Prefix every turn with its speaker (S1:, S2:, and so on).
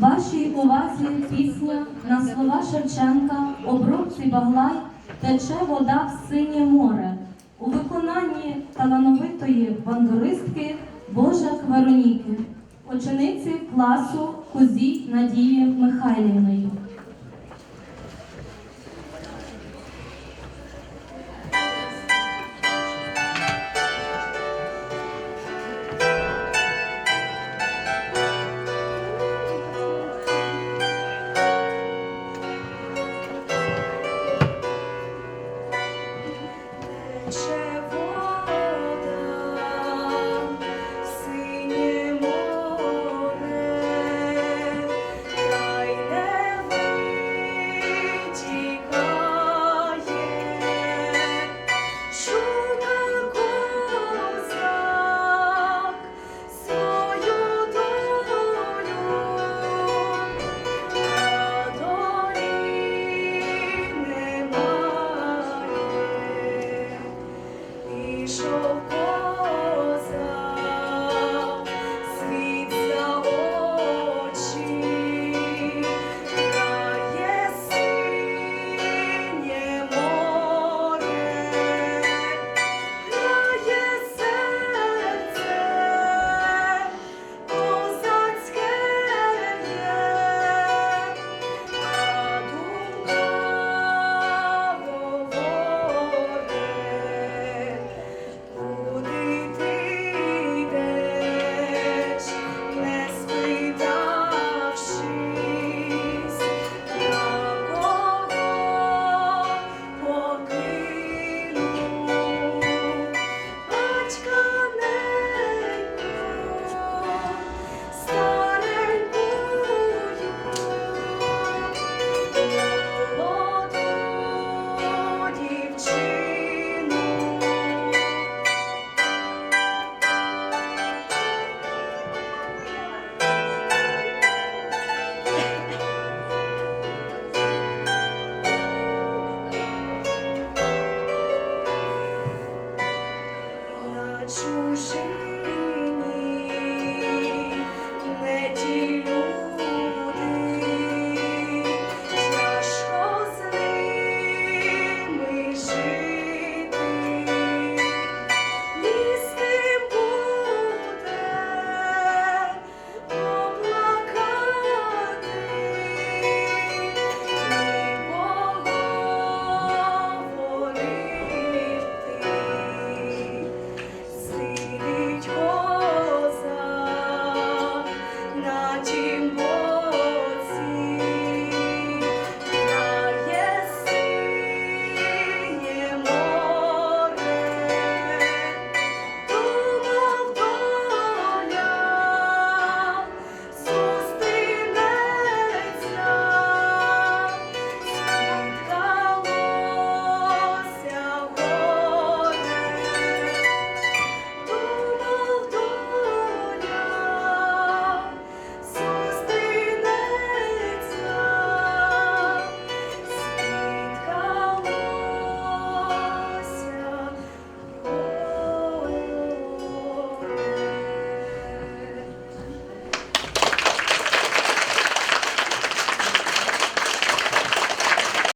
S1: Вашій увазі пісня на слова Шевченка обробці Баглай тече вода в синє море у виконанні талановитої бандуристки Божак Вероніки, учениці класу Козій Надії Михайлівної. 出声